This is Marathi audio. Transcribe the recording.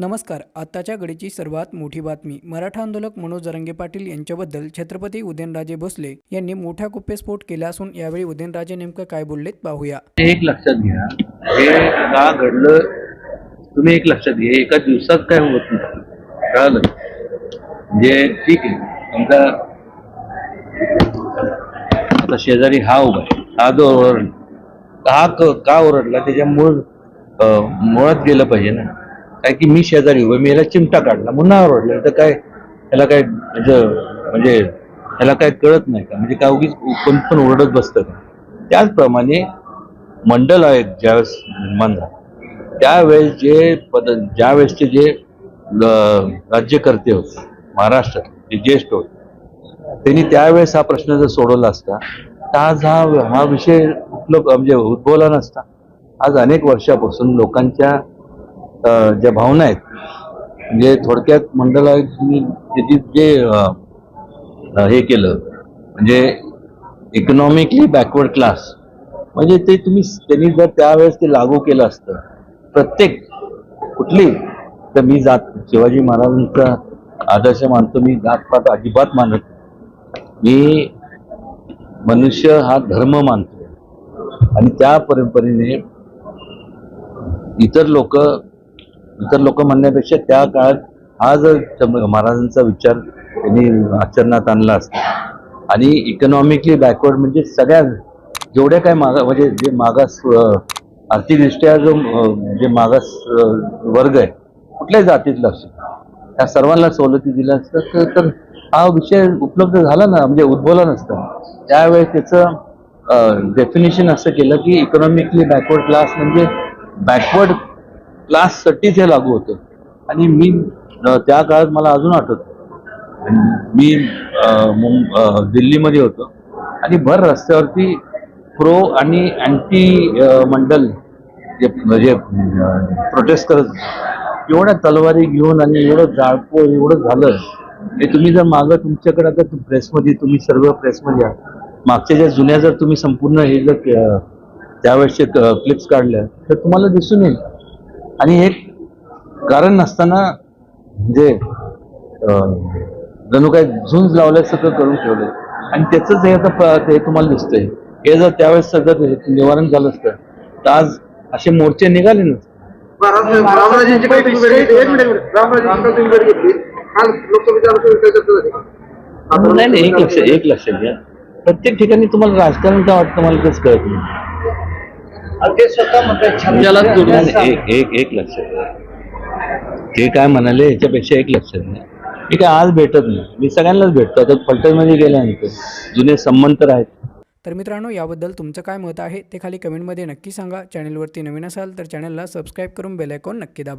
नमस्कार आत्ताच्या घडीची सर्वात मोठी बातमी. मराठा आंदोलक मनोज जरंगे पाटील यांच्याबद्दल छत्रपती उदयनराजे भोसले यांनी मोठा कुप्पेस्फोट केला असून यावेळी उदयनराजे नेमकं काय बोललेत पाहूया. एक लक्षात घ्या. हे का घडलं? तुम्ही एक लक्षात घ्या. एका दिवसात काय होत नाही. कळालं? म्हणजे ठीक आहे. समजा आता शेजारी हा उभा आहे. हा जो ओरडला. हा का ओरडला? त्याच्या मूळ मुळात गेलं पाहिजे ना. काय की मी शेजारी उभे मी याला चिमटा काढला. म्हणून हा ओरडला तर काय त्याला काय म्हणजे त्याला काय कळत नाही का? म्हणजे काय उगीच कोण पण ओरडत बसतं का? त्याचप्रमाणे मंडल आहेत ज्यावेळेस निर्माण झालं. त्यावेळेस जे पद ज्यावेळेसचे जे राज्यकर्ते होते महाराष्ट्रात जे ज्येष्ठ होते त्यांनी त्यावेळेस हा प्रश्न जर सोडवला असता तर आज हा हा विषय उपलब्ध म्हणजे उद्भवला नसता. आज अनेक वर्षापासून लोकांच्या ज्या भावना आहेत म्हणजे थोडक्यात मंडळाने त्याची जे हे केलं म्हणजे इकॉनॉमिकली बॅकवर्ड क्लास म्हणजे ते तुम्ही त्यांनी जर त्यावेळेस ते लागू केलं असतं प्रत्येक कुठली तर मी जात शिवाजी महाराजांचा आदर्श मानतो मी जातपात अजिबात मानत मी मनुष्य हा धर्म मानतो. आणि त्या परंपरेने इतर लोक इतर लोक म्हणण्यापेक्षा त्या काळात हा जर महाराजांचा विचार त्यांनी आचरणात आणला असता. आणि इकॉनॉमिकली बॅकवर्ड म्हणजे सगळ्या जेवढ्या काय मागा म्हणजे जे मागास आर्थिकदृष्ट्या जो जे मागास वर्ग आहे कुठल्याही जातीतला असतो त्या सर्वांना सवलती दिल्या असतात तर- तर हा विषय उपलब्ध झाला ना म्हणजे उद्भवला नसता. त्यावेळेस त्याचं डेफिनेशन असं केलं की इकॉनॉमिकली बॅकवर्ड क्लास म्हणजे बॅकवर्ड क्लाससाठीच हे लागू होतं. आणि मी त्या काळात मला अजून आठवतं. मी दिल्लीमध्ये होतो. आणि भर रस्त्यावरती प्रो आणि अँटी मंडल जे म्हणजे प्रोटेस्ट करत. एवढ्या तलवारी घेऊन आणि एवढं जाळपो एवढं झालं. हे तुम्ही जर मागं तुमच्याकडे आता प्रेसमध्ये तुम्ही सर्व प्रेसमध्ये आहात. मागच्या ज्या जुन्या जर तुम्ही संपूर्ण हे जर त्यावेळेसचे क्लिप्स काढल्या तर तुम्हाला दिसून येईल. आणि एक कारण नसताना म्हणजे जणू काय झुंज लावल्यासारखं करून ठेवलंय. आणि त्याच हे आता ते तुम्हाला दिसतंय हे जर त्यावेळेस सगळं हे निवारण झालं असतं तर आज असे मोर्चे निघाले रामराजेंची आता नाही नाही एक लक्ष एक लक्षात घ्या. प्रत्येक ठिकाणी तुम्हाला राजकारण का वाटतं मला तेच कळत? नाही ते स्वतः नाही, नाही, एक एक एक लक्षात ते काय म्हणाले ह्याच्यापेक्षा एक लक्षात घ्या मी काय आज भेटत नाही. मी सगळ्यांनाच भेटतो. आता फलटणमध्ये गेल्यानंतर जुने संबंध तर आहेत. तर मित्रांनो याबद्दल तुमचं काय मत आहे ते खाली कमेंटमध्ये नक्की सांगा. चॅनलवरती नवीन असाल तर चॅनलला सबस्क्राईब करून बेल आयकॉन नक्की दाबा.